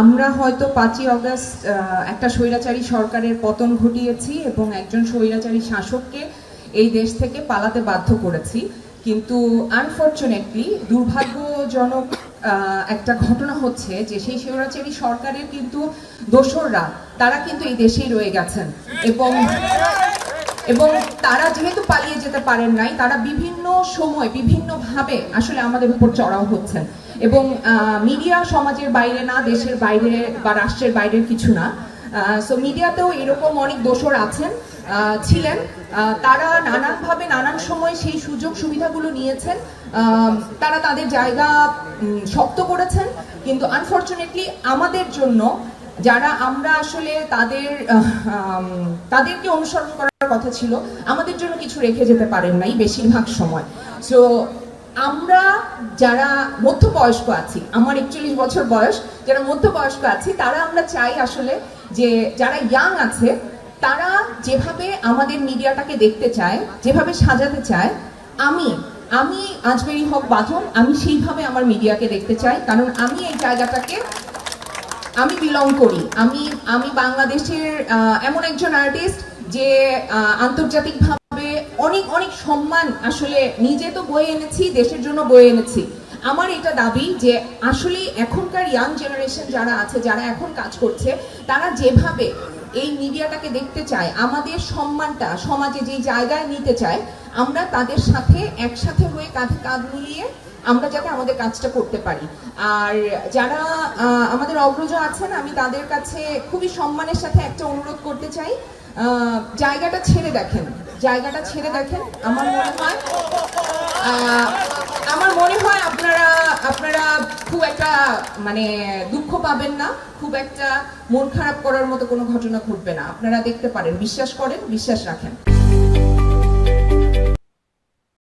আমরা হয়তো পাঁচই অগস্ট একটা স্বৈরাচারী সরকারের পতন ঘটিয়েছি এবং একজন স্বৈরাচারী শাসককে এই দেশ থেকে পালাতে বাধ্য করেছি। কিন্তু আনফর্চুনেটলি দুর্ভাগ্যজনক একটা ঘটনা হচ্ছে যে সেই স্বৈরাচারী সরকারের কিন্তু দোসররা, তারা কিন্তু এই দেশেই রয়ে গেছেন। এবং এবং তারা যেহেতু পালিয়ে যেতে পারেন নাই, তারা বিভিন্ন সময় বিভিন্নভাবে আসলে আমাদের উপর চড়াও হচ্ছেন। এবং মিডিয়া সমাজের বাইরে না, দেশের বাইরে বা রাষ্ট্রের বাইরের কিছু না। সো মিডিয়াতেও এরকম অনেক দোষর আছেন ছিলেন। তারা নানানভাবে নানান সময় সেই সুযোগ সুবিধাগুলো নিয়েছেন। তারা তাদের জায়গা শক্ত করেছেন। কিন্তু আনফর্চুনেটলি আমাদের জন্য যারা আমরা আসলে তাদের তাদেরকে অনুসরণ করার কথা ছিল, আমাদের জন্য কিছু রেখে যেতে পারেন নাই বেশিরভাগ সময়। সো আমরা যারা মধ্যবয়স্ক আছি, আমার একচল্লিশ বছর বয়স, যারা মধ্যবয়স্ক আছি, তারা আমরা চাই আসলে যে, যারা ইয়াং আছে, তারা যেভাবে আমাদের মিডিয়াটাকে দেখতে চায়, যেভাবে সাজাতে চায়, আমি আমি আজমেরি হক বাঁধন, আমি সেইভাবে আমার মিডিয়াকে দেখতে চাই, কারণ আমি এই জায়গাটাকে আমি বিলং করি। আমি আমি বাংলাদেশের এমন একজন আর্টিস্ট যে আন্তর্জাতিকভাবে অনেক অনেক সম্মান আসলে নিজে তো বয়ে এনেছি, দেশের জন্য বয়ে এনেছি। আমার এটা দাবি যে, আসলে এখনকার ইয়াং জেনারেশন যারা আছে, যারা এখন কাজ করছে, তারা যেভাবে এই মিডিয়াটাকে দেখতে চায়, আমাদের সম্মানটা সমাজে যে জায়গায় নিতে চায়, আমরা তাদের সাথে একসাথে হয়ে কাঁধে কাঁধ মিলিয়ে আমরা যাতে আমাদের কাজটা করতে পারি। আর যারা আমাদের অগ্রজ আছেন, আমি তাদের কাছে খুবই সম্মানের সাথে একটা অনুরোধ করতে চাই। জায়গাটা ছেড়ে দেখেন, জায়গাটা ছেড়ে দেখেন, আমার মনে হয় আমার মনে হয় আপনারা আপনারা খুব একটা মানে দুঃখ পাবেন না, খুব একটা মন খারাপ করার মতো কোনো ঘটনা ঘটবে না। আপনারা দেখতে পারেন, বিশ্বাস করেন, বিশ্বাস রাখেন।